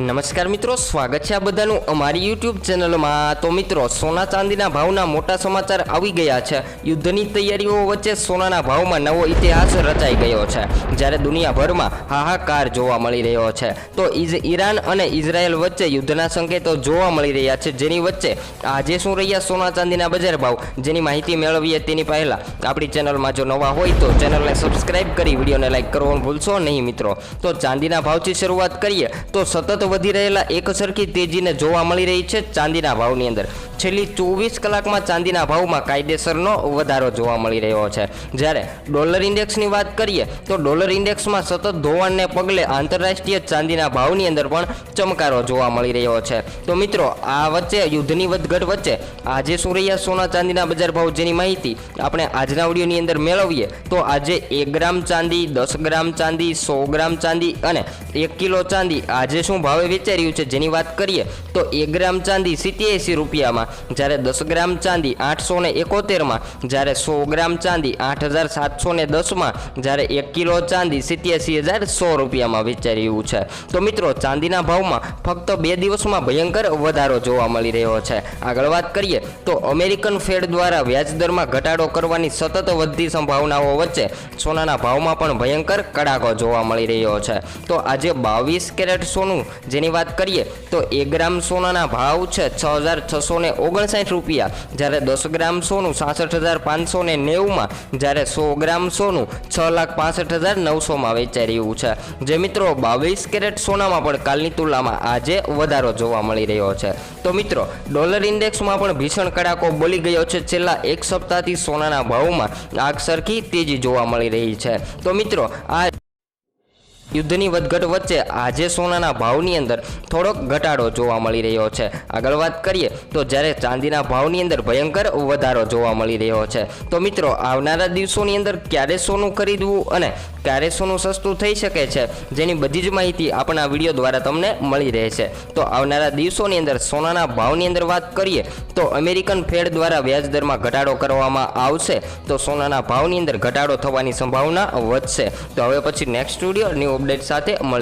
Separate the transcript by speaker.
Speaker 1: નમસ્કાર મિત્રો, સ્વાગત છે આ બધાનું અમારી યુટ્યુબ ચેનલમાં. તો મિત્રો, સોના ચાંદીના ભાવના મોટા સમાચાર આવી ગયા છે. યુદ્ધની તૈયારીઓ વચ્ચે સોનાના ભાવમાં નવો ઇતિહાસ રચાઈ ગયો છે. જ્યારે દુનિયાભરમાં હાહાકાર જોવા મળી રહ્યો છે. તો ઇઝ, ઈરાન અને ઇઝરાયલ વચ્ચે યુદ્ધના સંકેતો જોવા મળી રહ્યા છે. જેની વચ્ચે આજે શું રહ્યા સોના ચાંદીના બજાર ભાવ? જેની માહિતી મેળવીએ તેની પહેલાં આપણી ચેનલમાં જો નવા હોય તો ચેનલને સબસ્ક્રાઇબ કરી, વિડીયોને લાઇક કરવાનું ભૂલશો નહીં મિત્રો. તો ચાંદીના ભાવથી શરૂઆત કરીએ. તો સતત વધી રહેલા એકસરખી તેજીને જોવા મળી રહી છે ચાંદીના ભાવની અંદર. છેલ્લી ચોવીસ કલાકમાં ચાંદીના ભાવમાં કાયદેસરનો વધારો જોવા મળી રહ્યો છે. જ્યારે ડોલર ઇન્ડેક્સની વાત કરીએ, તો ડોલર ઇન્ડેક્સમાં સતત ધોવાણને પગલે આંતરરાષ્ટ્રીય ચાંદીના ભાવની અંદર પણ ચમકારો જોવા મળી રહ્યો છે. તો મિત્રો, આ વચ્ચે યુદ્ધની વધઘટ વચ્ચે આજે શું રહ્યા સોના ચાંદીના બજાર ભાવ જેની માહિતી આપણે આજના ઓડિયોની અંદર મેળવીએ, તો આજે એક ગ્રામ ચાંદી, દસ ગ્રામ ચાંદી, સો ગ્રામ ચાંદી અને એક કિલો ચાંદી આજે શું ભાવે વેચાઈ રહ્યું છે જેની વાત કરીએ, તો એક ગ્રામ ચાંદી સિત્યાસી રૂપિયામાં જ્યારે દસ ગ્રામ ચાંદી આઠસો ને એકોતેરમાં, જ્યારે સો ગ્રામ ચાંદી આઠ હજાર સાતસો ને દસમાં, જ્યારે એક કિલો ચાંદી સિત્યાસી હજાર સો રૂપિયામાં વેચાઈ રહ્યું છે. તો મિત્રો, ચાંદીના ભાવમાં ફક્ત બે દિવસમાં ભયંકર વધારો જોવા મળી રહ્યો છે. આગળ વાત કરીએ, તો અમેરિકન ફેડ દ્વારા વ્યાજદરમાં ઘટાડો કરવાની સતત વધતી સંભાવનાઓ વચ્ચે સોનાના ભાવમાં પણ ભયંકર કડાકો જોવા મળી રહ્યો છે. તો આજે બાવીસ કેરેટ સોનું, જેની વાત કરીએ, તો એક ગ્રામ સોનાના ભાવ છે છ હજાર છસો ને ઓગણસાઠ રૂપિયા. જ્યારે દસ ગ્રામ સોનું સાસઠ હજાર પાંચસો ને નેવુંમાં, જ્યારે સો ગ્રામ સોનું છ લાખ પાસઠ હજાર નવસોમાં વેચાઈ રહ્યું છે. જે મિત્રો, બાવીસ કેરેટ સોનામાં પણ કાલની તુલનામાં આજે વધારો જોવા મળી રહ્યો છે. તો મિત્રો, ડોલર ઇન્ડેક્સમાં પણ ભીષણ કડાકો બોલી ગયો છે. છેલ્લા એક સપ્તાહથી સોનાના ભાવમાં આગ સરખી તેજી જોવા મળી રહી છે. તો મિત્રો, આ યુદ્ધની વધઘટ વચ્ચે આજે સોનાના ભાવની અંદર થોડોક ઘટાડો જોવા મળી રહ્યો છે. આગળ વાત કરીએ તો જ્યારે ચાંદીના ભાવની અંદર ભયંકર વધારો જોવા મળી રહ્યો છે. તો મિત્રો, આવનારા દિવસોની અંદર ક્યારે સોનું ખરીદવું અને ક્યારે સોનું સસ્તું થઈ શકે છે, જેની બધી જ માહિતી આપણા વીડિયો દ્વારા તમને મળી રહે છે. તો આવનારા દિવસોની અંદર સોનાના ભાવની અંદર વાત કરીએ, તો અમેરિકન ફેડ દ્વારા વ્યાજદરમાં ઘટાડો કરવામાં આવશે. તો સોનાના ભાવની અંદર ઘટાડો થવાની સંભાવના વધશે. તો હવે પછી નેક્સ્ટ વીડિયો ન્યૂ અપડેટ સાથે મળી